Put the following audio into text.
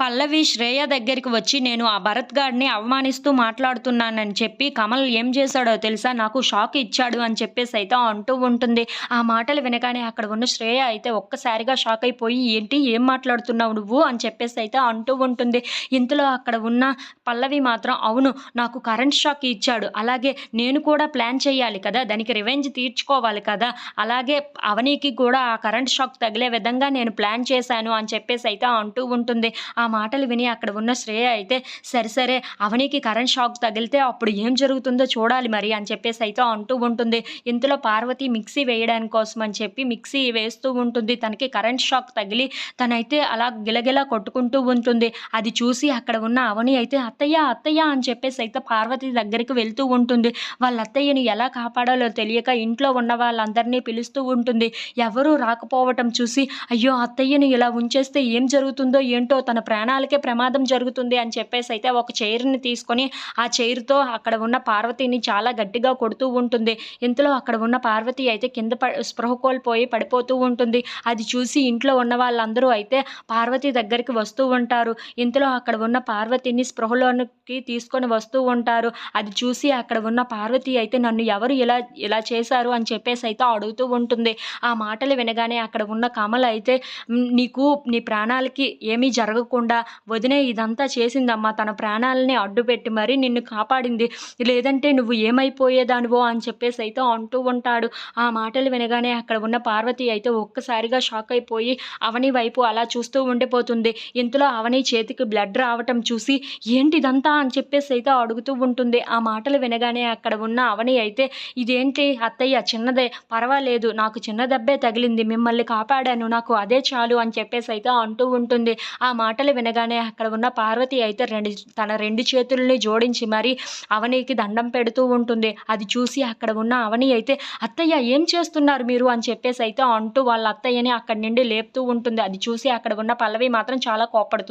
పల్లవి శ్రేయ దగ్గరికి వచ్చి నేను ఆ భరత్ గాడిని అవమానిస్తూ మాట్లాడుతున్నానని చెప్పి కమల్ ఏం చేశాడో తెలుసా? నాకు షాక్ ఇచ్చాడు అని చెప్పేసి అయితే అంటూ ఉంటుంది. ఆ మాటలు వినగానే అక్కడ ఉన్న శ్రేయ అయితే ఒక్కసారిగా షాక్ అయిపోయి ఏంటి? ఏం మాట్లాడుతున్నావు నువ్వు? అని చెప్పేసి అయితే అంటూ ఉంటుంది. ఇంతలో అక్కడ ఉన్న పల్లవి మాత్రం అవును నాకు కరెంట్ షాక్ ఇచ్చాడు. అలాగే నేను కూడా ప్లాన్ చేయాలి కదా దానికి రివెంజ్ తీర్చుకోవాలి కదా. అలాగే అవనికి కూడా ఆ కరెంట్ షాక్ తగిలే విధంగా నేను ప్లాన్ చేశాను అని చెప్పేసి అయితే అంటూ ఉంటుంది. ఆ మాటలు విని అక్కడ ఉన్న శ్రేయ అయితే సరే సరే అవనికి కరెంట్ షాక్ తగిలితే అప్పుడు ఏం జరుగుతుందో చూడాలి మరి అని చెప్పేసి అయితే అంటూ ఉంటుంది. ఇంతలో పార్వతి మిక్సీ వేయడానికి కోసం అని చెప్పి మిక్సీ వేస్తూ ఉంటుంది. తనకి కరెంట్ షాక్ తగిలి తనైతే అలా గిలగిలా కొట్టుకుంటూ ఉంటుంది. అది చూసి అక్కడ ఉన్న అవని అయితే అత్తయ్య అత్తయ్య అని చెప్పేసి అయితే పార్వతి దగ్గరికి వెళ్తూ ఉంటుంది. వాళ్ళ అత్తయ్యని ఎలా కాపాడాలో తెలియక ఇంట్లో ఉన్న వాళ్ళందరినీ పిలుస్తూ ఉంటుంది. ఎవరూ రాకపోవటం చూసి అయ్యో అత్తయ్యని ఇలా ఉంచేస్తే ఏం జరుగుతుందో ఏంటో తన ప్రాణాలకే ప్రమాదం జరుగుతుంది అని చెప్పేసి అయితే ఒక చైర్ని తీసుకొని ఆ చైర్తో అక్కడ ఉన్న పార్వతిని చాలా గట్టిగా కొడుతూ ఉంటుంది. ఇంతలో అక్కడ ఉన్న పార్వతి అయితే కింద ప స్పృహ కోల్పోయి పడిపోతూ ఉంటుంది. అది చూసి ఇంట్లో ఉన్న వాళ్ళందరూ అయితే పార్వతి దగ్గరికి వస్తూ ఉంటారు. ఇంతలో అక్కడ ఉన్న పార్వతిని స్పృహలోనికి తీసుకొని వస్తూ ఉంటారు. అది చూసి అక్కడ ఉన్న పార్వతి అయితే నన్ను ఎవరు ఇలా ఇలా చేశారు అని చెప్పేసి అయితే అడుగుతూ ఉంటుంది. ఆ మాటలు వినగానే అక్కడ ఉన్న కమల అయితే నీకు నీ ప్రాణాలకి ఏమీ జరగకుండా వదినే ఇదంతా చేసిందమ్మా తన ప్రాణాలని అడ్డుపెట్టి మరి నిన్ను కాపాడింది. లేదంటే నువ్వు ఏమైపోయేదానివో అని చెప్పేసి అయితే అంటూ ఉంటాడు. ఆ మాటలు వినగానే అక్కడ ఉన్న పార్వతి అయితే ఒక్కసారిగా షాక్ అయిపోయి అవని వైపు అలా చూస్తూ ఉండిపోతుంది. ఇంతలో అవని చేతికి బ్లడ్ రావటం చూసి ఏంటి ఇదంతా అని చెప్పేసి అయితే అడుగుతూ ఉంటుంది. ఆ మాటలు వినగానే అక్కడ ఉన్న అవని అయితే ఇదేంటి అత్తయ్య చిన్నదే పర్వాలేదు నాకు చిన్న దెబ్బే తగిలింది మిమ్మల్ని కాపాడాను నాకు అదే చాలు అని చెప్పేసి అయితే అంటూ ఉంటుంది. ఆ మాటలు వినగానే అక్కడ ఉన్న పార్వతి అయితే రెండు తన రెండు చేతుల్ని జోడించి మరి అవనికి దండం పెడుతూ ఉంటుంది. అది చూసి అక్కడ ఉన్న అవని అయితే అత్తయ్య ఏం చేస్తున్నారు మీరు? అని చెప్పేసి అయితే అంటూ వాళ్ళ అత్తయ్యని అక్కడి నుండి లేపుతూ ఉంటుంది. అది చూసి అక్కడ ఉన్న పల్లవి మాత్రం చాలా కోపడుతుంది